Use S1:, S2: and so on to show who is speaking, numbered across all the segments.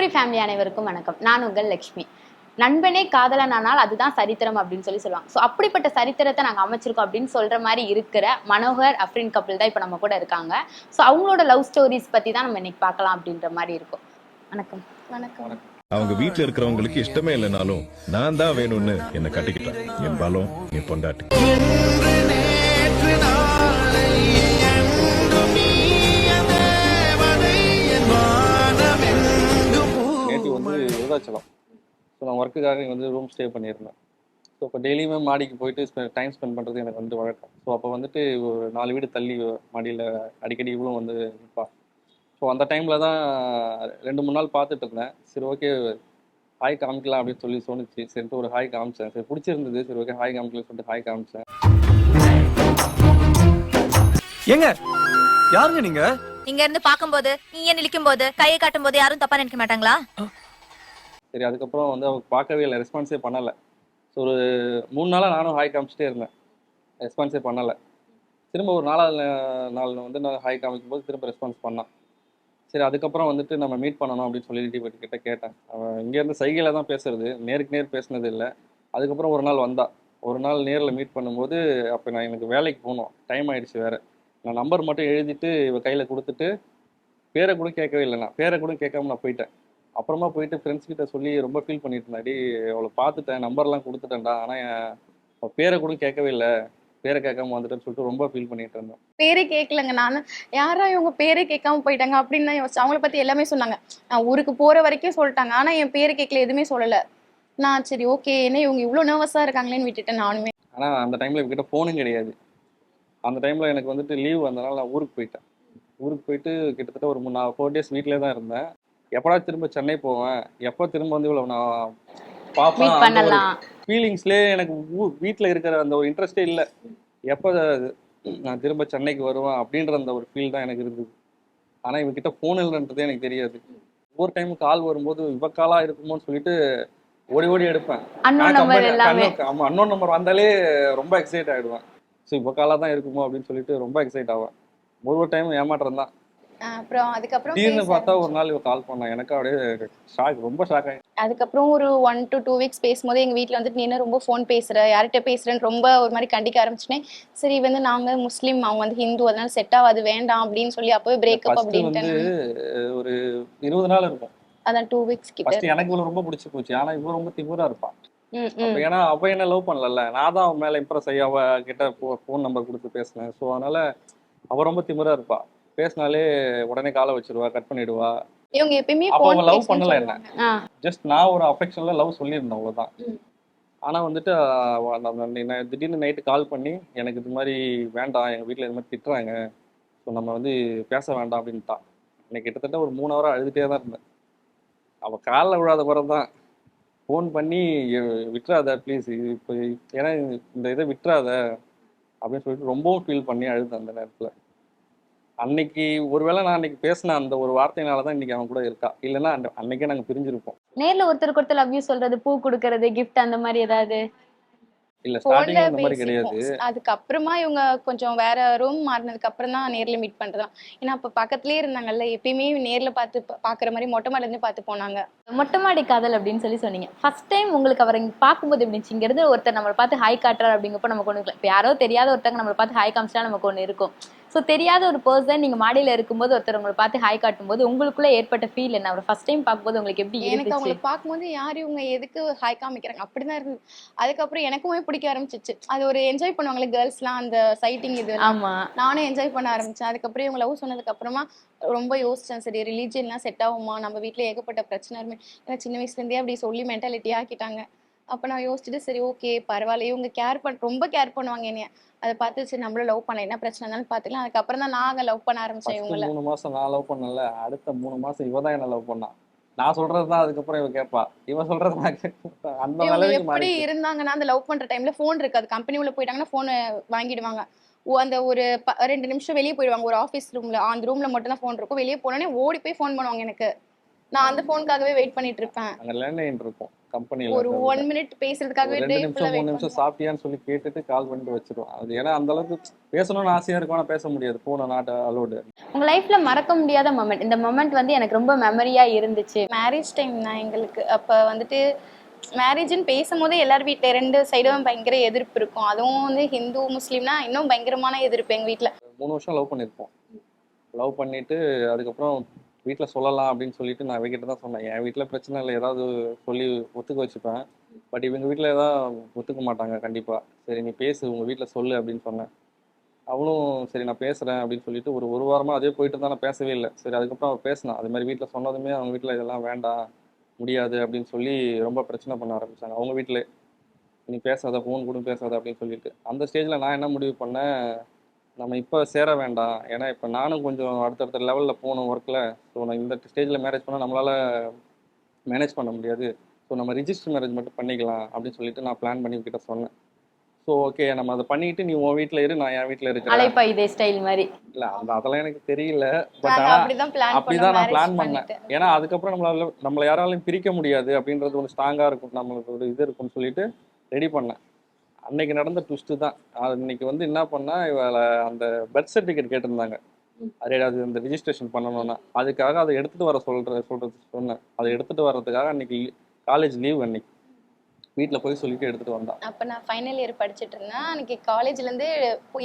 S1: Thoothukudi family அனைவருக்கும் வணக்கம். நான் உங்கள் லக்ஷ்மி. நண்பனே காதலனானால் அதுதான் சரித்திரம் அப்படின்னு சொல்லி சொல்லுவாங்க. ஸோ அப்படிப்பட்ட சரித்திரத்தை நாங்கள் அமைச்சிருக்கோம் அப்படின்னு சொல்ற மாதிரி இருக்கிற மனோகர் அஃப்ரின் கப்பிள் தான் இப்போ நம்ம கூட இருக்காங்க. ஸோ அவங்களோட லவ் ஸ்டோரிஸ் பற்றி தான் நம்ம இன்னைக்கு பார்க்கலாம் அப்படின்ற மாதிரி இருக்கும். வணக்கம்.
S2: வணக்கம்.
S3: அவங்க வீட்ல இருக்கிறவங்களுக்கு இஷ்டமே இல்லைனாலும் நான் தான் வேணும்னு என்ன கட்டிக்கிட்டேன். என் பலம் என் பொண்டாட்டி.
S2: ஒர்க்குக்காக இங்கே வந்து ரூம் ஸ்டே பண்ணியிருந்தேன். ஸோ இப்போ டெய்லியுமே மாடிக்கு போயிட்டு டைம் ஸ்பெண்ட் பண்ணுறது எனக்கு வந்து வழக்கம். ஸோ அப்போ வந்துட்டு ஒரு நாலு வீடு தள்ளி மாடியில் அடிக்கடி இவ்வளோ வந்து நிற்பா ஸோ அந்த டைமில் தான் ரெண்டு மூணு நாள் பார்த்துட்டு இருந்தேன். சரி ஓகே ஹாய் காமிக்கலாம் அப்படின்னு சொல்லி தோணுச்சு. சரிட்டு ஒரு ஹாய் காமிச்சேன். சரி பிடிச்சிருந்தது. சரி ஓகே ஹாய் காமிக்கலாம்னு சொல்லிட்டு ஹாய் காமிச்சேன்.
S4: ஏங்க யாருங்க நீங்க?
S5: இங்க இருந்து பாக்கும்போது நீங்க நிலிக்கும் போது கையை காட்டும் போது யாரும் தப்பா நினைக்க மாட்டாங்களா?
S2: சரி அதுக்கப்புறம் வந்து அவள் பார்க்கவே இல்லை ரெஸ்பான்ஸே பண்ணலை. ஸோ ஒரு மூணு நாளாக நானும் ஹாய் காமிச்சிட்டே இருந்தேன். ரெஸ்பான்ஸே பண்ணலை. திரும்ப ஒரு நாலாவது நாள் வந்து நான் ஹாய் காமிக்கும் போது திரும்ப ரெஸ்பான்ஸ் பண்ணான். சரி அதுக்கப்புறம் வந்துட்டு நம்ம மீட் பண்ணணும் அப்படின்னு சொல்லி கிட்ட கேட்டேன். அவன் இங்கேருந்து சைகையில் தான் பேசுறது நேருக்கு நேர் பேசுனது இல்லை. அதுக்கப்புறம் ஒரு நாள் வந்தா. ஒரு நாள் நேரில் மீட் பண்ணும்போது அப்போ நான் எனக்கு வேலைக்கு போகணும். டைம் ஆயிடுச்சு வேறு. நான் நம்பர் மட்டும் எழுதிட்டு இவ கையில் கொடுத்துட்டு பேரை கூட கேட்கவே இல்லை நான். பேரை கூட கேட்காம நான் போயிட்டேன். அப்புறமா போயிட்டு ஃப்ரெண்ட்ஸ் கிட்ட சொல்லி ரொம்ப ஃபீல் பண்ணிட்டு இருந்தாடி அவளை பார்த்துட்டேன் நம்பர்லாம் கொடுத்துட்டேன்டா. ஆனால் அவள் பேரை கூட கேட்கவே இல்லை. பேரை கேட்காம வந்துட்டேன்னு சொல்லிட்டு ரொம்ப ஃபீல் பண்ணிட்டு இருந்தேன்
S6: பேரே கேட்கலங்க நானும் யாரா இவங்க பேரே கேட்காம போயிட்டாங்க அப்படின்னு தான் யோசிச்சேன். அவங்கள பத்தி எல்லாமே சொன்னாங்க. நான் ஊருக்கு போற வரைக்கும் சொல்லிட்டாங்க. ஆனா என் பேரை கேட்கல எதுவுமே சொல்லல. நான் சரி ஓகே என்ன இவங்க இவ்வளவு நர்வஸா இருக்காங்களேன்னு விட்டுட்டேன் நானுமே.
S2: ஆனால் அந்த டைமில் இவகிட்ட ஃபோனும் கிடையாது. அந்த டைமில் எனக்கு வந்துட்டு லீவ் வந்தனால நான் ஊருக்கு போயிட்டேன். ஊருக்கு போயிட்டு கிட்டத்தட்ட ஒரு மூணு ஃபோர் டேஸ் வீட்டிலே தான் இருந்தேன். எப்படா திரும்ப சென்னை போவேன்? எப்போ திரும்ப வந்து இவ்வளோ நான் பார்ப்பேன்? ஃபீலிங்ஸ்லேயே எனக்கு வீட்டில் இருக்கிற அந்த ஒரு இன்ட்ரெஸ்டே இல்லை. எப்போ நான் திரும்ப சென்னைக்கு வருவேன் அப்படின்ற அந்த ஒரு ஃபீல் தான் எனக்கு இருந்தது ஆனால் இவகிட்ட ஃபோன் இல்லைன்றதே எனக்கு தெரியாது. ஒவ்வொரு டைம் கால் வரும்போது இவ காலா இருக்குமோன்னு சொல்லிட்டு ஓடி ஓடி எடுப்பேன்.
S1: அன்னோன் நம்பர் எல்லாமே.
S2: ஆமா அன்னோன் நம்பர் வந்தாலே ரொம்ப எக்ஸைட் ஆயிடுவேன். ஸோ இப்போ காலா தான் இருக்குமோ? அப்படின்னு சொல்லிட்டு ரொம்ப எக்ஸைட் ஆவேன். ஒரு ஒரு டைம் ஏமாற்றம் தான்
S6: அப்புறம் அதுக்கப்புறம்
S2: திடீர்னு பார்த்தா ஒரு நாள் இவ கால் பண்ணா. எனக்கு அப்படியே ஷாக் ரொம்ப ஷாக் ஆகி
S6: அதுக்கப்புறம் ஒரு ஒன் டு டூ வீக்ஸ் பேசும்போது எங்க வீட்ல வந்துட்டு நீ என்ன ரொம்ப ஃபோன் பேசுற? யார்கிட்ட பேசுறேன்னு ரொம்ப ஒரு மாதிரி கண்டிக்க ஆரம்பிச்சிட்டேன். சரி வந்து நாங்க முஸ்லீம் அவங்க வந்து ஹிந்து அதனால செட் ஆகாது வேண்டாம் அப்படின்னு சொல்லி அப்பவே பிரேக்கப்
S2: வந்து
S6: அப்படின்ட்டு.
S2: ஒரு இருபது நாள் இருக்கும்.
S6: அதான் டூ வீக்ஸ் கிட்ட.
S2: எனக்கு ரொம்ப பிடிச்சி போச்சு. ஆனா இவ ரொம்ப திமிரா இருப்பான். ஏன்னா அவ என்ன லவ் பண்ணல நான் தான் அவன் மேல இம்ப்ரெஸ் ஆகி அவ கிட்ட ஃபோன் நம்பர் கொடுத்து பேசினேன். ஸோ அதனால அவ ரொம்ப திமிரா இருப்பா. பேசினாலே உடனே காலை வச்சிருவா கட் பண்ணிடுவா.
S6: இவங்க எப்பயுமே
S2: அவங்க
S6: பேசணும்னு
S2: பண்ணல என்ன? ஜஸ்ட் நான் ஒரு அஃபெக்ஷன்ல லவ் சொல்லியிருந்தேன் அவ்வளவுதான். ஆனா வந்துட்டு திடீர்னு நைட்டு கால் பண்ணி எனக்கு இது மாதிரி வேண்டாம் எங்க வீட்ல இது மாதிரி திட்டுறாங்க. ஸோ நம்ம வந்து பேச வேண்டாம் அப்படின்ட்டா எனக்கு கிட்டத்தட்ட ஒரு மூணு ஹவரா அழுதுட்டே தான் இருந்தேன். அவ காலில் விழாத குறை தான் ஃபோன் பண்ணி "எ- விட்டுறாத ப்ளீஸ் இப்போ ஏன்னா இந்த இதை விட்டுறாத. அப்படின்னு சொல்லிட்டு ரொம்பவும் ஃபீல் பண்ணி அழுதேன் அந்த நேரத்துல. அன்னைக்கு ஒருவேளை நான் அன்னைக்கு பேசின அந்த ஒரு வார்த்தையினால தான் இன்னைக்கு அவன் கூட இருக்கா? இல்லைன்னா அந்த- அன்னைக்கே நாங்க பிரிஞ்சிருப்போம்.
S1: நேர்ல ஒருத்தருக்கு ஒருத்தர் லவ் யூ சொல்றது பூ கொடுக்கறது கிஃப்ட் அந்த மாதிரி ஏதாவது?
S2: இல்ல ஸ்டார்டிங் அந்த மாதிரி கிடையாது.
S6: அதுக்கப்புறமா இவங்க கொஞ்சம் வேற ரூம் மாறினதுக்கு அப்புறம் தான் நேர்ல மீட் பண்றதாம் ஏன்னா அப்ப பக்கத்துலயே இருந்தாங்கல்ல எப்பயுமே நேர்ல பார்த்து பாக்குற மாதிரி மொட்டை மாடில இருந்து பார்த்து போனாங்க.
S1: மொட்டை மாடி காதல் அப்படின்னு சொல்லி சொன்னீங்க. ஃபர்ஸ்ட் டைம் உங்களுக்கு அவரை பார்க்கும்போது எப்படி இங்க இருந்து ஒருத்தர் நம்மளை பார்த்து ஹாய் காட்டுறாரு அப்படிங்கப்போ நமக்கு ஒண்ணு இப்போ யாரோ தெரியாத ஒருத்தங்க நம்மளை பார்த்து ஹாய் காமிச்சா நமக்கு ஒண்ணு இருக்கும். ஸோ தெரியாத ஒரு பர்சன் நீங்க மாடியில இருக்கும்போது ஒருத்தர் உங்களை பார்த்து ஹாய் காட்டும்போது உங்களுக்குள்ள ஏற்பட்ட ஃபீல் என்ன? அவர் ஃபர்ஸ்ட் டைம் பார்க்கும்போது உங்களுக்கு எப்படி
S6: எனக்கு அவங்கள பார்க்கும்போது யார் இவங்க? எதுக்கு ஹாய் காமிக்கிறாங்க? அப்படிதான் இருந்தது அதுக்கப்புறம் எனக்குமே பிடிக்க ஆரம்பிச்சிச்சு. அது ஒரு என்ஜாய் பண்ணுவாங்களே கேர்ள்ஸ்லாம் அந்த சைட்டிங் இது
S1: ஆமா.
S6: நானும் என்ஜாய் பண்ண ஆரம்பிச்சேன். அதுக்கப்புறம் இவங்க லவ் சொன்னதுக்கு அப்புறமா ரொம்ப யோசிச்சேன். சரி ரிலீஜியன்லாம் செட் ஆகுமா? நம்ம வீட்ல ஏகப்பட்ட பிரச்சனை இருமே ஏன்னா சின்ன வயசுல இருந்தே அப்படி சொல்லி மென்டாலிட்டி ஆக்கிட்டாங்க. அப்ப நான் யோசிச்சுட்டு சரி ஓகே பரவாயில்ல இவங்க கேர் பண் ரொம்ப கேர் பண்ணுவாங்க என்னைய. அதை பார்த்து சரி நம்மளும் லவ் பண்ணலாம். என்ன பிரச்சனை இருந்தாலும் பார்த்துக்கலாம். அதுக்கப்புறம் தான் நாங்க லவ் பண்ண ஆரம்பிச்சேன் இவங்கள.
S2: மூணு மாசம் நான் லவ் பண்ணல. அடுத்த மூணு மாசம் இவ தான் என்ன லவ் பண்ணா. நான் சொல்றது தான் அதுக்கப்புறம் இவ கேட்பா. இவ சொல்றது நான் கேட்பேன் அந்த
S6: எப்படி இருந்தாங்கன்னா அந்த லவ் பண்ற டைம்ல ஃபோன் இருக்காது. கம்பெனி உள்ள போயிட்டாங்கன்னா ஃபோன் வாங்கிடுவாங்க. அந்த ஒரு ரெண்டு நிமிஷம் வெளியே போயிடுவாங்க. ஒரு ஆஃபீஸ் ரூம்ல அந்த ரூம்ல மட்டும் தான் ஃபோன் இருக்கும். வெளியே போனோடனே ஓடி போய் ஃபோன் பண்ணுவாங்க எனக்கு. நான் அந்த ஃபோனுக்காகவே வெயிட் பண்ணிட்டு இருப்பேன்.
S2: இருக்கும். கம்பெனியில்
S6: ஒரு ஒன் மினிட் பேசுறதுக்காகவே
S2: ரெண்டு நிமிஷம் மூணு நிமிஷம். சாப்பிட்டியான்னு சொல்லி கேட்டுட்டு கால் பண்ணிட்டு வச்சிருவோம். அது ஏன்னா அந்த அளவுக்கு பேசணும்னு ஆசையா இருக்கும் ஆனா பேச முடியாது. போன நாட் அலோடு
S1: உங்க லைஃப்ல மறக்க முடியாத மொமெண்ட் இந்த மொமெண்ட் வந்து எனக்கு ரொம்ப மெமரியா இருந்துச்சு.
S6: மேரேஜ் டைம் தான் எங்களுக்கு அப்போ வந்துட்டு மேரேஜ்னு பேசும்போதே எல்லார் வீட்டில் ரெண்டு சைடும் பயங்கர எதிர்ப்பு இருக்கும். அதுவும் வந்து ஹிந்து முஸ்லீம்னா இன்னும் பயங்கரமான எதிர்ப்பு எங்கள் வீட்டில்
S2: மூணு வருஷம் லவ் பண்ணியிருப்போம் லவ் பண்ணிட்டு அதுக்கப்புறம் வீட்டில் சொல்லலாம் அப்படின்னு சொல்லிட்டு நான் இவகிட்ட தான் சொன்னேன். என் வீட்டில் பிரச்சனை இல்லை ஏதாவது சொல்லி ஒத்துக்க வச்சுப்பேன். பட் இவங்க வீட்டில் எதாவது ஒத்துக்க மாட்டாங்க கண்டிப்பாக சரி நீ பேசு உங்கள் வீட்டில் சொல்லு அப்படின்னு சொன்னேன். அவளும் சரி நான் பேசுகிறேன் அப்படின்னு சொல்லிட்டு ஒரு ஒரு வாரமாக அதே போயிட்டு இருந்தா நான் பேசவே இல்லை. சரி அதுக்கப்புறம் அவள் பேசினான் அது மாதிரி வீட்டில் சொன்னதுமே அவங்க வீட்டில் இதெல்லாம் வேண்டாம் முடியாது அப்படின்னு சொல்லி ரொம்ப பிரச்சனை பண்ண ஆரம்பித்தாங்க அவங்க வீட்டில் நீ பேசாத ஃபோன் கூட பேசாத அப்படின்னு சொல்லிட்டு. அந்த ஸ்டேஜில் நான் என்ன முடிவு பண்ணேன் நம்ம இப்போ சேர வேண்டாம். ஏன்னா இப்போ நானும் கொஞ்சம் அடுத்தடுத்த லெவலில் போகணும் ஒர்க்கில் ஸோ நான் இந்த ஸ்டேஜில் மேரேஜ் பண்ணால் நம்மளால் மேனேஜ் பண்ண முடியாது. ஸோ நம்ம ரிஜிஸ்டர் மேரேஜ் மட்டும் பண்ணிக்கலாம் அப்படின்னு சொல்லிட்டு நான் பிளான் பண்ணி கிட்ட சொன்னேன். ஸோ ஓகே நம்ம அதை பண்ணிட்டு நீ உன் வீட்டில் இரு நான் என் வீட்டில் இருக்கிறேன்.
S1: அலைப்பா இதே ஸ்டைல் மாதிரி.
S2: இல்லை அந்த அதெல்லாம் எனக்கு தெரியல. பட் ஆனால்
S6: அப்படிதான்
S2: நான் பிளான் பண்ணேன். ஏன்னா அதுக்கப்புறம் நம்மளால நம்மளை யாராலையும் பிரிக்க முடியாது அப்படின்றது ஒரு ஸ்ட்ராங்கா இருக்கும் நம்மளுக்கு ஒரு இது இருக்கும்னு சொல்லிட்டு ரெடி பண்ணேன். அன்னைக்கு நடந்த ட்விஸ்ட் தான். இன்னைக்கு வந்து என்ன பண்ணா இவளை அந்த பர்த் சர்டிஃபிகேட் கேட்டிருந்தாங்க. அது அது இந்த ரிஜிஸ்ட்ரேஷன் பண்ணணும்னா. அதுக்காக அதை எடுத்துட்டு வர சொல்ற சொல்றது சொன்னேன். அதை எடுத்துட்டு வர்றதுக்காக அன்னைக்கு காலேஜ் லீவ் அன்னைக்கு. வீட்டில் போய் சொல்லிட்டு எடுத்துட்டு வந்தான்
S6: அப்போ நான் ஃபைனல் இயர் படிச்சுட்டு இருந்தேன். அன்னைக்கு காலேஜ்லேருந்து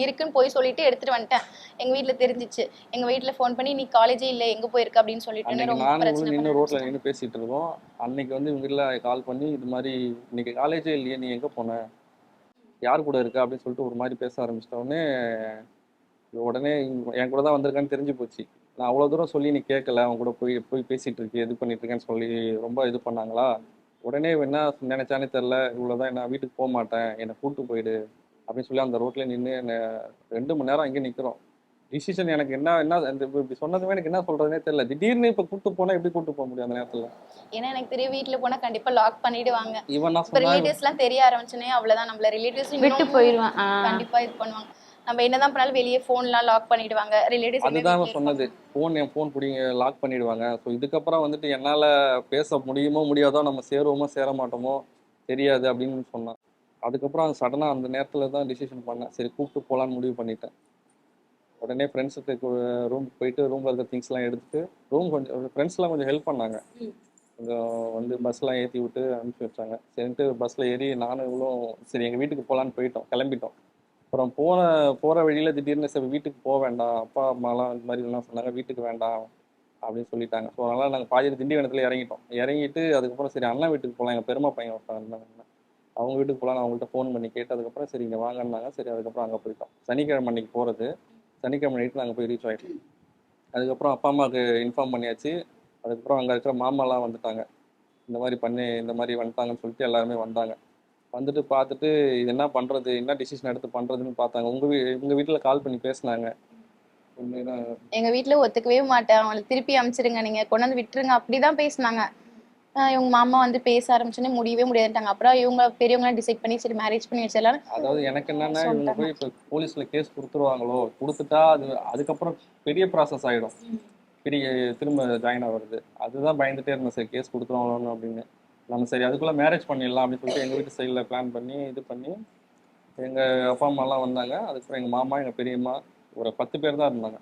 S6: இருக்குன்னு போய் சொல்லிட்டு எடுத்துட்டு வந்துட்டேன். எங்கள் வீட்டில் தெரிஞ்சிச்சு. எங்கள் வீட்டில் ஃபோன் பண்ணி நீ காலேஜே இல்லை எங்கே போயிருக்க? அப்படின்னு சொல்லிட்டு
S2: நானும் நின்று ரோட்ல
S6: ஆரம்பிச்சிட்டாங்க.
S2: நின்று பேசிட்டு இருக்கோம் அன்னைக்கு வந்து இவங்க வீட்டில் கால் பண்ணி இது மாதிரி இன்னைக்கு காலேஜே இல்லையே? நீ எங்க போன? யார் கூட இருக்க? அப்படின்னு சொல்லிட்டு ஒரு மாதிரி பேச ஆரம்பிச்சிட்ட உடனே உடனே என் கூட தான் வந்திருக்கான்னு தெரிஞ்சு போச்சு. நான் அவ்வளோ தூரம் சொல்லி நீ கேட்கல அவன் கூட போய் போய் பேசிகிட்டு இருக்கு இது பண்ணிட்டு இருக்கேன்னு சொல்லி ரொம்ப இது பண்ணாங்களா? உடனே என்ன நினைச்சானே தெரில இவ்வளோதான் நான் வீட்டுக்கு போக மாட்டேன் என்னை கூப்பிட்டு போயிடு அப்படின்னு சொல்லி அந்த ரோட்டில் நின்று என்னை ரெண்டு மணி நேரம் அங்கேயே நிற்கிறோம் டிசிஷன் எனக்கு என்ன என்ன இந்த இப்ப இப்படி சொன்னதுமே எனக்கு என்ன சொல்றதுனே தெரியல. திடீர்னு இப்போ கூட்டு போனா எப்படி கூட்டு போக முடியும் அந்த நேரத்துல?
S6: ஏன்னா எனக்கு தெரியும் வீட்டில் போனால் கண்டிப்பாக லாக் பண்ணிடுவாங்க.
S2: இவன் சொன்னா
S6: ரிலேட்டிவ்ஸ்லாம் தெரிய ஆரம்பிச்சுனே அவ்வளோதான் நம்மள ரிலேட்டிவ்ஸ்
S1: விட்டு போயிடுவான்.
S6: கண்டிப்பா இது பண்ணுவாங்க. நம்ம என்னதான் பண்ணாலும் வெளியே ஃபோன்லாம் லாக் பண்ணிடுவாங்க. ரிலேட்டிவ்ஸ்
S2: அதுதான் அவன் சொன்னது. ஃபோன் என் ஃபோன் பிடிங்க லாக் பண்ணிடுவாங்க. ஸோ இதுக்கப்புறம் வந்துட்டு என்னால் பேச முடியுமோ முடியாதோ நம்ம சேருவோமோ சேர மாட்டோமோ தெரியாது அப்படின்னு சொன்னான். அதுக்கப்புறம் சடனாக அந்த நேரத்தில் தான் டிசிஷன் பண்ணேன். சரி கூப்பிட்டு போகலான்னு முடிவு பண்ணிட்டேன். உடனே ஃப்ரெண்ட்ஸுக்கு ரூமுக்கு போயிட்டு ரூமில் இருக்க திங்ஸ்லாம் எடுத்துட்டு ரூம் கொஞ்சம் ஃப்ரெண்ட்ஸ்லாம் கொஞ்சம் ஹெல்ப் பண்ணாங்க. கொஞ்சம் வந்து பஸ்லாம் ஏற்றி விட்டு அனுப்பிச்சி வச்சாங்க. சரின்ட்டு பஸ்ஸில் ஏறி நானும் இவ்வளோ சரி எங்கள் வீட்டுக்கு போகலான்னு போயிட்டோம். கிளம்பிட்டோம். அப்புறம் போன போகிற வழியில் திடீர்னு சரி வீட்டுக்கு போக வேண்டாம். அப்பா அம்மாலாம் இந்த மாதிரி எல்லாம் சொன்னாங்க. வீட்டுக்கு வேண்டாம் அப்படின்னு சொல்லிட்டாங்க. ஸோ அதனால் நாங்கள் பாதி திண்டிவனத்தில் இறங்கிட்டோம். இறங்கிட்டு அதுக்கப்புறம் சரி அண்ணன் வீட்டுக்கு போகலாம் எங்கள் பெருமா பையன் ஒருத்தன் அவங்க வீட்டுக்கு போகலாம் நான் அவங்கள்ட்ட ஃபோன் பண்ணி கேட்டு அதுக்கப்புறம் சரி இங்கே வாங்கன்னாங்க. சரி அதுக்கப்புறம் அங்கே போயிட்டோம். சனிக்கிழமை அன்னைக்கு போகிறது சனிக்கிழமை நைட்டு நாங்கள் போய் ரீச் ஆகிட்டோம் அதுக்கப்புறம் அப்பா அம்மாவுக்கு இன்ஃபார்ம் பண்ணியாச்சு. அதுக்கப்புறம் அங்கே இருக்கிற மாமாலாம் வந்துட்டாங்க. இந்த மாதிரி பண்ணி இந்த மாதிரி வந்துட்டாங்கன்னு சொல்லிட்டு எல்லாருமே வந்தாங்க. வந்துட்டு பார்த்துட்டு இது என்ன பண்ணுறது என்ன டிசிஷன் எடுத்து பண்ணுறதுன்னு பார்த்தாங்க. உங்கள் வீ உங்கள் வீட்டில் கால் பண்ணி பேசினாங்க.
S6: எங்கள் வீட்டில் ஒத்துக்கவே மாட்டேன். அவங்களை திருப்பி அனுப்பிச்சிடுங்க நீங்கள் கொண்டு வந்து விட்டுருங்க. அப்படிதான் பேசினாங்க. இவங்க மாமா வந்து பேச ஆரம்பிச்சோன்னே முடியவே முடியாதுட்டாங்க அப்புறம் இவங்க பெரியவங்களாம் டிசைட் பண்ணி சரி மேரேஜ் பண்ணி வச்சிடலாம்
S2: அதாவது எனக்கு என்னன்னா இவங்க. போய் இப்போ போலீஸில் கேஸ் கொடுத்துருவாங்களோ கொடுத்துட்டா அது அதுக்கப்புறம் பெரிய ப்ராசஸ் ஆகிடும் பெரிய திரும்ப ஜாயின் ஆகுறது. அதுதான் பயந்துட்டே இருந்தேன். சரி கேஸ் கொடுத்துருவாங்களோன்னு அப்படின்னு. நம்ம சரி அதுக்குள்ளே மேரேஜ் பண்ணிடலாம் அப்படின்னு சொல்லிட்டு எங்கள் வீட்டு சைடில் பிளான் பண்ணி இது பண்ணி எங்கள் அப்பா அம்மாலாம் வந்தாங்க. அதுக்கப்புறம் எங்கள் மாமா எங்கள் பெரியம்மா ஒரு பத்து பேர் தான் இருந்தாங்க.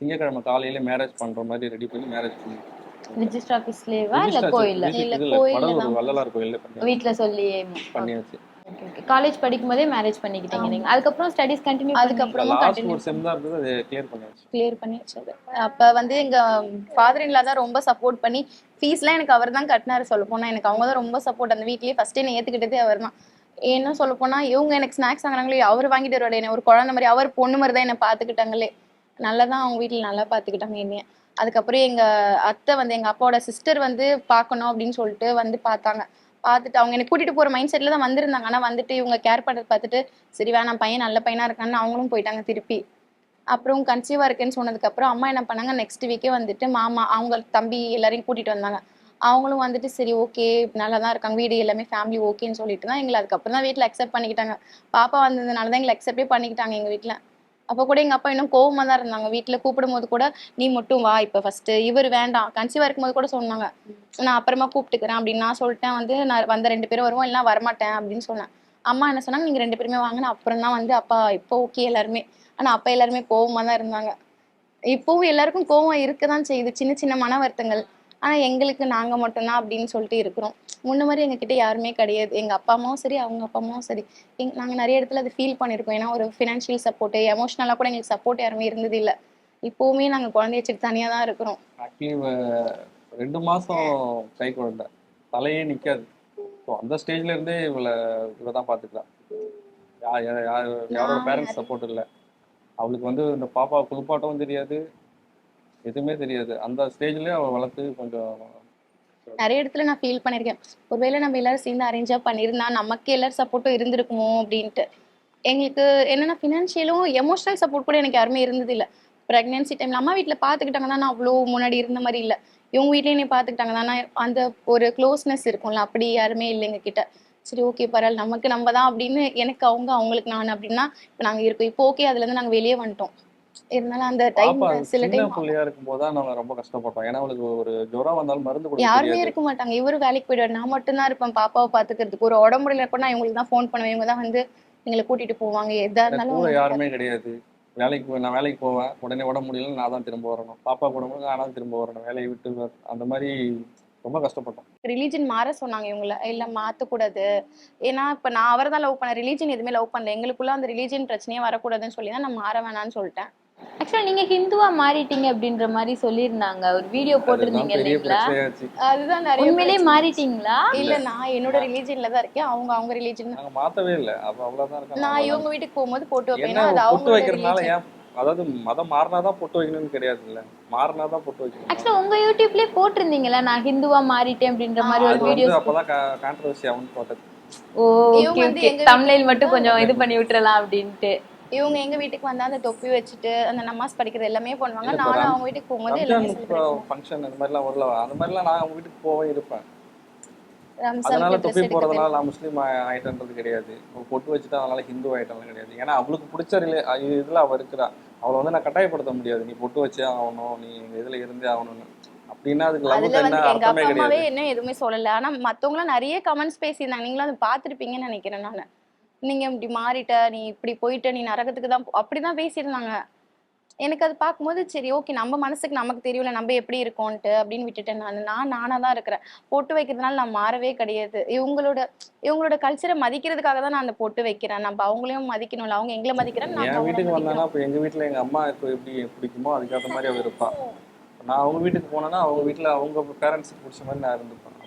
S2: திங்கக்கிழமை காலையில மேரேஜ் பண்ணுற மாதிரி ரெடி பண்ணி மேரேஜ் பண்ணி
S1: ரிஜிஸ்டர் ஆஃபீஸ்லயேவா இல்ல கோயில்ல.
S6: இல்ல, கோயில்ல.
S2: வள்ளலார் கோயில்ல
S1: வீட்ல சொல்லியே
S2: பண்ணியாச்சு.
S1: காலேஜ் படிக்கும் போதே மேரேஜ் பண்ணிக்கிட்டீங்க நீங்க. அதுக்கப்புறம் ஸ்டடீஸ் கண்டினியூ
S6: அதுக்கப்புறமா
S2: லாஸ்ட்
S6: கண்டினியூ
S2: ஒரு செம் தான் இருந்தது அதை கிளியர் பண்ணியாச்சு.
S6: அப்ப வந்து எங்க ஃபாதர் இன்லா தான் ரொம்ப சப்போர்ட் பண்ணி ஃபீஸ்லாம் எனக்கு அவர் தான் கட்டினாரு சொல்ல போனா எனக்கு அவங்க தான் ரொம்ப சப்போர்ட் அந்த வீட்லயே ஃபர்ஸ்ட் என்ன ஏத்துக்கிட்டதே அவர் தான் என்ன சொல்ல போனா இவங்க எனக்கு ஸ்நாக்ஸ் வாங்குறாங்களே அவர் வாங்கிட்டு வருவாரு. என்ன ஒரு குழந்தை மாதிரி அவர் பொண்ணு மாதிரி தான் என்ன பாத்துக்கிட்டாங்களே நல்லா தான் அவங்க வீட்டுல நல்லா பாத்துக்கிட்டாங்க என்னைய. அதுக்கப்புறம் எங்க அத்தை வந்து எங்க அப்பாவோட சிஸ்டர் வந்து பார்க்கணும் அப்படின்னு சொல்லிட்டு வந்து பார்த்தாங்க. பார்த்துட்டு அவங்க எனக்கு கூட்டிட்டு போற மைண்ட் செட்ல தான் வந்திருந்தாங்க. ஆனா வந்துட்டு இவங்க கேர் பண்றது பார்த்துட்டு சரி வேணாம் பையன் நல்ல பையனா இருக்கான்னு அவங்களும் போயிட்டாங்க திருப்பி. அப்புறம் கன்சீவா இருக்கேன்னு சொன்னதுக்கு அப்புறம் அம்மா என்ன பண்ணாங்க நெக்ஸ்ட் வீக்கே வந்துட்டு மாமா அவங்க தம்பி எல்லாரையும் கூட்டிட்டு வந்தாங்க. அவங்களும் வந்துட்டு சரி ஓகே நல்லா தான் இருக்காங்க வீடு எல்லாமே ஃபேமிலி ஓகேன்னு சொல்லிட்டு தான் எங்களை அதுக்கப்புறம் தான் வீட்டில் அக்செப்ட் பண்ணிக்கிட்டாங்க. பாப்பா வந்ததுனால தான் எங்களை அக்செப்டே பண்ணிக்கிட்டாங்க எங்கள் வீட்டில் அப்போ கூட எங்க அப்பா இன்னும் கோவமா தான் இருந்தாங்க. வீட்டுல கூப்பிடும் போது கூட நீ மட்டும் வா இப்போ ஃபர்ஸ்ட் இவர் வேண்டாம். கன்சீவாக இருக்கும்போது கூட சொன்னாங்க. நான் அப்புறமா கூப்பிட்டுக்கிறேன் அப்படின்னு நான் சொல்லிட்டேன். வந்து நான் வந்த ரெண்டு பேரும் வருவோம் இல்லைனா வரமாட்டேன் அப்படின்னு சொன்னேன். அம்மா என்ன சொன்னாங்க நீங்க ரெண்டு பேருமே வாங்கின அப்புறம் தான் வந்து அப்பா இப்போ ஓகே எல்லாருமே. ஆனா அப்பா எல்லாருமே கோவமா தான் இருந்தாங்க. இப்போவும் எல்லாருக்கும் கோவம் இருக்க தான் செய்யுது. சின்ன சின்ன மன வருத்தங்கள். ஆனா எங்களுக்கு நாங்க மட்டும்தான் அப்படின்னு சொல்லிட்டு இருக்கிறோம். முன்ன மாதிரி எங்ககிட்ட யாருமே கிடையாது. எங்க அப்பா அம்மாவும் சரி அவங்க அப்பா அம்மாவும் சரி. எங் நாங்க நிறைய இடத்துல அதை ஃபீல் பண்ணியிருக்கோம். ஏன்னா ஒரு ஃபினான்ஷியல் சப்போர்ட் எமோஷனலா கூட எங்களுக்கு சப்போர்ட் யாருமே இருந்தது இல்ல. இப்பவுமே நாங்க குழந்தைய வச்சுட்டு தனியா தான் இருக்கிறோம்.
S2: ரெண்டு மாசம் கை குழந்தை. தலையே நிக்காது. ஸோ அந்த ஸ்டேஜ்ல இருந்தே இவளை இவ தான் யா- யாரோட பேரண்ட்ஸ் சப்போர்ட் இல்லை. அவளுக்கு வந்து இந்த பாப்பா குளிப்பாட்டவும் தெரியாது. எதுவுமே தெரியாது. அந்த ஸ்டேஜ்லயே அவ வளர்த்து கொஞ்சம்
S6: நிறைய இடத்துல நான் ஃபீல் பண்ணியிருக்கேன். ஒருவேளை நம்ம எல்லாரும் சேர்ந்து அரேஞ்சா பண்ணியிருந்தா நமக்கு எல்லாரும் சப்போர்ட்டும் இருந்திருக்குமோ அப்படின்ட்டு. எங்களுக்கு என்னன்னா ஃபினான்ஷியலும் எமோஷனல் சப்போர்ட் கூட எனக்கு யாருமே இருந்தது இல்ல. ப்ரெக்னென்சி டைம்ல அம்மா வீட்டுல பாத்துக்கிட்டாங்க நான் அவ்வளோ முன்னாடி இருந்த மாதிரி இல்ல. இவங்க வீட்லயே என்னை பாத்துக்கிட்டாங்க அந்த ஒரு க்ளோஸ்னஸ் இருக்கும்ல அப்படி யாருமே இல்லை எங்க கிட்ட சரி ஓகே பரவாயில்ல நமக்கு நம்ம தான் அப்படின்னு எனக்கு அவங்க அவங்களுக்கு நான் அப்படின்னா இப்போ நாங்க இருக்கோம். இப்போ ஓகே அதுல இருந்து நாங்க வெளியே வந்துட்டோம். இருந்தாலும் அந்த டைம் சில டைம்
S2: பிள்ளையா இருக்கும்போது தான் நாங்க ரொம்ப கஷ்டப்பட்டோம். ஏன்னா அவளுக்கு ஒரு ஜுரம் வந்தாலும் மருந்து கொடுக்க
S6: யாருமே இருக்க மாட்டாங்க. இவரு வேலைக்கு போயிடுவாரு. நான் மட்டும்தான் இருப்பேன் பாப்பாவை பாத்துக்கிறதுக்கு ஒரு உடம்புல கூட நான் இவங்களுக்கு தான் ஃபோன் பண்ணுவேன். இவங்க தான் வந்து எங்களை கூட்டிட்டு போவாங்க. எதா இருந்தாலும்
S2: யாருமே கிடையாது. வேலைக்கு நான் வேலைக்கு போவேன். உடனே உடம்பு முடியல நான் தான் திரும்ப வரணும். பாப்பா கூட நான் தான் திரும்ப வரணும். வேலையை விட்டு அந்த மாதிரி ரொம்ப கஷ்டப்பட்டோம்.
S6: ரிலீஜன் மாற சொன்னாங்க இவங்கள. இல்ல மாத்தக்கூடாது. ஏன்னா இப்ப நான் அவரை தான் லவ் பண்ணேன். ரிலீஜன் எதுவுமே லவ் பண்ணல. எங்களுக்குள்ள அந்த ரிலீஜன் பிரச்சனையே வரக்கூடாதுன்னு சொல்லி தான் நான் மாற வேணாம்னு சொல்லிட்டேன்.
S1: ஆக்சுவலா நீங்க ஹிந்துவா மாறிட்டீங்க அப்படின்ற மாதிரி சொல்லியிருந்தாங்க. ஒரு வீடியோ போட்டிருந்தீங்க இல்லைங்களா?
S6: அதுதான் நிறைய
S1: உண்மையிலேயே. மாறிட்டீங்களா?
S6: இல்ல நான் என்னோட ரிலீஜன்ல தான் இருக்கேன். அவங்க அவங்க ரிலீஜன்
S2: நாங்க மாத்தவே இல்லை. அப்ப அவ்வளவுதான்
S6: நான் இவங்க வீட்டுக்கு போகும்போது போட்டு வைப்பேன். அது அவங்களோட
S2: வைக்கிறதுனால. ஏன்? அதாவது மதம் மாறினாதான் பொட்டு வைக்கணும்னு கிடையாது இல்ல மாறினாதான் பொட்டு வைக்கணும்.
S1: ஆக்சுவலா உங்க யூடியூப்லயே போட்டிருந்தீங்களா நான் ஹிந்துவா மாறிட்டேன் அப்படின்ற மாதிரி ஒரு வீடியோஸ்
S2: அப்பதான் கான்ட்ரவர்சி
S1: ஓகே
S6: இவங்க வந்து
S1: ஓகே
S6: எங்க
S1: தமிழில் மட்டும் கொஞ்சம் இது பண்ணி விட்டுறலாம் அப்படின்ட்டு.
S6: இவங்க எங்க வீட்டுக்கு வந்தா அந்த தொப்பி வச்சுட்டு அந்த நமாஸ் படிக்கிறது எல்லாமே பண்ணுவாங்க. நானும் அவங்க வீட்டுக்கு போகும்போது எல்லாமே.
S2: ஃபங்க்ஷன் அந்த மாதிரிலாம் வரல. அந்த மாதிரிலாம் நான் அவங்க வீட்டுக்கு போவே இருப்பேன். அதனால தொப்பி போறதுனால நான் முஸ்லீம் ஆயிட்டேன்றது கிடையாது. பொட்டு வச்சுட்டு அதனால ஹிந்து ஆயிட்டேன்லாம் கிடையாது. ஏன்னா அவளுக்கு பிடிச்ச ரிலே இதுல அவ இருக்கிறா. அவளை வந்து நான் கட்டாயப்படுத்த முடியாது. நீ பொட்டு வச்சே ஆகணும். நீ எங்க இதுல இருந்தே ஆகணும்னு. அப்படின்னா அதுக்கு
S6: அதுல
S2: என்ன
S6: வந்து எங்க
S2: அர்த்தமே
S6: அப்பா அம்மாவே
S2: கிடையாது.
S6: என்ன எதுவுமே சொல்லல. ஆனா மத்தவங்களாம் நிறைய கமெண்ட்ஸ் பேசியிருந்தாங்க. நீங்களும் அதை பார்த்திருப்பீங்கன்னு நினைக்கிறேன் நானு. நீங்க இப்படி மாறிட்ட நீ இப்படி போயிட்ட நீ நரகத்துக்கு தான் அப்படிதான் பேசியிருந்தாங்க. எனக்கு அது பார்க்கும்போது சரி ஓகே நம்ம மனசுக்கு நமக்கு தெரியல நம்ம எப்படி இருக்கோன்ட்டு அப்படின்னு விட்டுட்டேன் நான். நான் நானா தான் இருக்கிறேன். பொட்டு வைக்கிறதுனால நான் மாறவே கிடையாது. இவங்களோட இவங்களோட கல்ச்சரை மதிக்கிறதுக்காக தான் நான் அந்த பொட்டு வைக்கிறேன். நம்ம அவங்களையும் மதிக்கணும்ல அவங்க எங்களை மதிக்கிறேன் நான்
S2: வீட்டுக்கு
S6: மதிக்கிறேன்
S2: வந்தானா இப்போ எங்க வீட்டுல எங்க அம்மா இப்போ எப்படி பிடிக்குமோ அதுக்கேற்ற மாதிரி அவ இருப்பா. நான் அவங்க வீட்டுக்கு போனேன்னா அவங்க வீட்டுல அவங்க பேரண்ட்ஸுக்கு பிடிச்ச மாதிரி நான் இருந்துப்பேன்.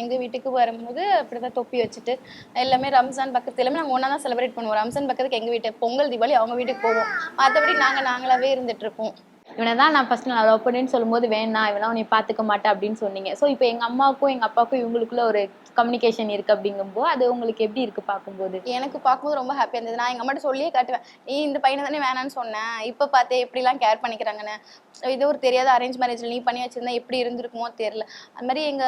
S6: எங்க வீட்டுக்கு வரும்போது அப்படிதான் தொப்பி வச்சுட்டு எல்லாமே ரம்ஜான் பக்கத்து எல்லாமே நாங்க ஒண்ணா தான் செலிப்ரேட் பண்ணுவோம். ரம்ஜான் பக்கத்துக்கு எங்க வீட்டு பொங்கல் தீபாவளி அவங்க வீட்டுக்கு போவோம். மற்றபடி நாங்க நாங்களாவே இருந்துட்டு இருப்போம்.
S1: இவனை தான் நான் ஃபர்ஸ்ட் நான் லவ் பண்ணேன்னு சொல்லும்போது வேணாம் இவனா உன்னை பார்த்துக்க மாட்டேன் அப்படின்னு சொன்னீங்க. ஸோ இப்போ எங்க அம்மாவுக்கும் எங்க அப்பாவுக்கும் இவங்களுக்குள்ள ஒரு கம்யூனிகேஷன் இருக்கு அப்படிங்கும்போது அது உங்களுக்கு எப்படி இருக்கு பார்க்கும்போது?
S6: எனக்கு பார்க்கும்போது ரொம்ப ஹாப்பியா இருந்தது. நான் எங்க அம்மாட்ட சொல்லியே காட்டுவேன். நீ இந்த பையனை தானே வேணாம்னு சொன்னேன் இப்போ பார்த்தே எப்படிலாம் கேர் பண்ணிக்கிறாங்கன்னு. இது ஒரு தெரியாத அரேஞ்ச் மேரேஜ்ல நீ பண்ணி வச்சிருந்தா எப்படி இருந்திருக்குமோ தெரியல. அது மாதிரி எங்க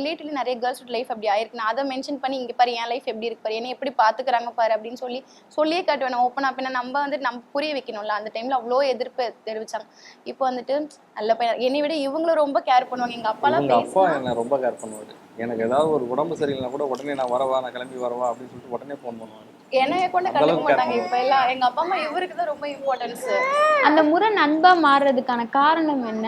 S6: ரிலேட்டிவ்லி நிறைய கேர்ள்ஸ் லைஃப் அப்படி ஆயிருக்கு. நான் அதை மென்ஷன் பண்ணி இங்க பாரு என் லைஃப் எப்படி இருக்கு பாரு. என்ன எப்படி பாத்துக்கிறாங்க பாரு அப்படின்னு சொல்லி சொல்லியே காட்டுவேன். ஓப்பன் அப்படின்னா நம்ம வந்து நம்ம புரிய வைக்கணும்ல. அந்த டைம்ல அவ்வளோ எதிர்ப்பு தெரிவிச்சாங்க. இப்போ வந்துட்டு நல்ல பையன் என்னை விட இவங்களும் ரொம்ப கேர் பண்ணுவாங்க. எங்க அப்பாலாம்
S2: அப்பா என்ன ரொம்ப கேர் பண்ணுவாரு. எனக்கு ஏதாவது ஒரு உடம்பு சரியில்லைனா கூட உடனே நான் வரவா நான் கிளம்பி வரவா அப்படின்னு சொல்லிட்டு உடனே ஃபோன் பண்ணுவாரு
S6: என்னைய கொண்டு கண்டுக்க மாட்டாங்க. இப்ப எல்லாம் எங்க அப்பா அம்மா இவருக்கு தான் ரொம்ப இம்பார்ட்டன்ஸ்
S1: அந்த முறை நண்பா மாறுறதுக்கான காரணம் என்ன?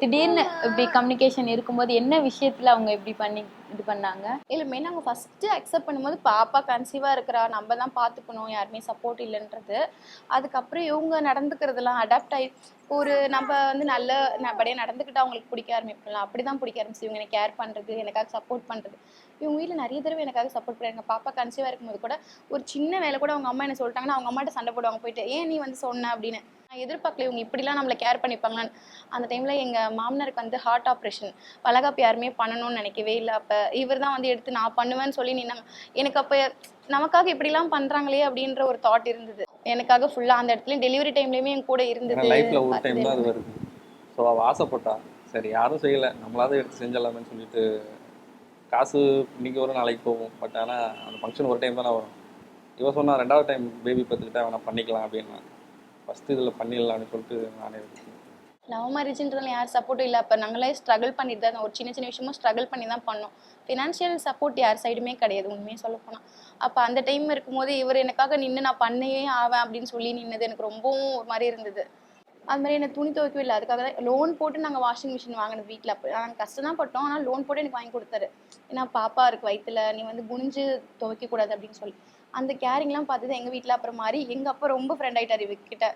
S1: திடீர்னு இப்படி கம்யூனிகேஷன் இருக்கும்போது என்ன விஷயத்துல அவங்க இப்படி பண்ணி இது பண்ணாங்க?
S6: இல்ல மெயின் அவங்க ஃபர்ஸ்ட் அக்செப்ட் பண்ணும்போது பாப்பா கன்சீவா இருக்கிறா. நம்ம தான் பாத்துக்கணும். யாருமே சப்போர்ட் இல்லைன்றது. அதுக்கப்புறம் இவங்க நடந்துக்கிறதெல்லாம் அடாப்ட் ஆகி ஒரு நம்ம வந்து நல்ல நபடியாக நடந்துக்கிட்டு அவங்களுக்கு பிடிக்க ஆரம்பிப்போம்ல. அப்படிதான் பிடிக்க ஆரம்பிச்சு. இவங்க எனக்கு கேர் பண்றது எனக்காக சப்போர்ட் பண்றது. இவங்க வீட்டில் நிறைய தடவை எனக்காக சப்போர்ட் பண்ணுறாங்க பாப்பா கன்சீவாக இருக்கும்போது கூட ஒரு சின்ன வேலை கூட அவங்க அம்மா என்ன சொல்லிட்டாங்கன்னா அவங்க அம்மாட்ட சண்டை போடுவாங்க. போயிட்டு ஏன் நீ வந்து சொன்ன? அப்படின்னு. நான் எதிர்பார்க்கல இவங்க இப்படிலாம் நம்மளை கேர் பண்ணிப்பாங்களான்னு. அந்த டைம்ல எங்க மாமனாருக்கு வந்து ஹார்ட் ஆப்ரேஷன் வளகாப்பு யாருமே பண்ணணும்னு நினைக்கவே இல்லை. அப்ப இவர் தான் வந்து எடுத்து நான் பண்ணுவேன்னு சொல்லி நின்னாங்க எனக்கு அப்ப நமக்காக இப்படிலாம் பண்றாங்களே அப்படின்ற ஒரு தாட் இருந்தது. எனக்காக ஃபுல்லா அந்த இடத்துல டெலிவரி டைம்லயுமே என் கூட இருந்தது.
S2: லைஃப்ல ஒரு டைம் தான் அது வருது. ஸோ அவ ஆசைப்பட்டா சரி யாரும் செய்யல. நம்மளாவது எடுத்து செஞ்சிடலாமேன்னு சொல்லிட்டு காசு இன்னைக்கு வரும் நாளைக்கு போகும். பட் ஆனால் அந்த ஃபங்க்ஷன் ஒரு டைம் தானே வரும். இவன் சொன்னால் ரெண்டாவது டைம் பேபி பார்த்துக்கிட்டா அவனை பண்ணிக்கலாம் அப்படின்னா. ஃபஸ்ட்டு இதில் பண்ணிடலாம்னு சொல்லிட்டு நானே இருக்கேன்.
S6: லவ் மேரேஜ்ன்றதுல யார் சப்போர்ட்டும் இல்லை. அப்போ நாங்களே ஸ்ட்ரகிள் பண்ணிட்டு தான் ஒரு சின்ன சின்ன விஷயமும் ஸ்ட்ரகிள் பண்ணி தான் பண்ணோம். ஃபினான்ஷியல் சப்போர்ட் யார் சைடுமே கிடையாது உண்மையாக சொல்ல போனால் அப்போ அந்த டைம் இருக்கும்போது இவர் எனக்காக நின்று நான் பண்ணையே ஆவேன் அப்படின்னு சொல்லி நின்னது எனக்கு ரொம்பவும் ஒரு மாதிரி இருந்தது. அது மாதிரி எனக்கு துணி துவைக்கவே இல்லை. அதுக்காக தான் லோன் போட்டு நாங்கள் வாஷிங் மிஷின் வாங்கினது வீட்டில் அப்போ நாங்கள் கஷ்டம் தான் பட்டோம். ஆனால் லோன் போட்டு எனக்கு வாங்கி கொடுத்தாரு. ஏன்னா பாப்பா இருக்கு வயிற்றுல நீ வந்து குனிஞ்சு துவைக்கக்கூடாது அப்படின்னு சொல்லி. அந்த கேரிங்லாம் பார்த்தது எங்கள் வீட்டில் அப்புறம் மாதிரி எங்கள் அப்பா ரொம்ப ஃப்ரெண்ட் ஆகிட்டார் இவக்கிட்ட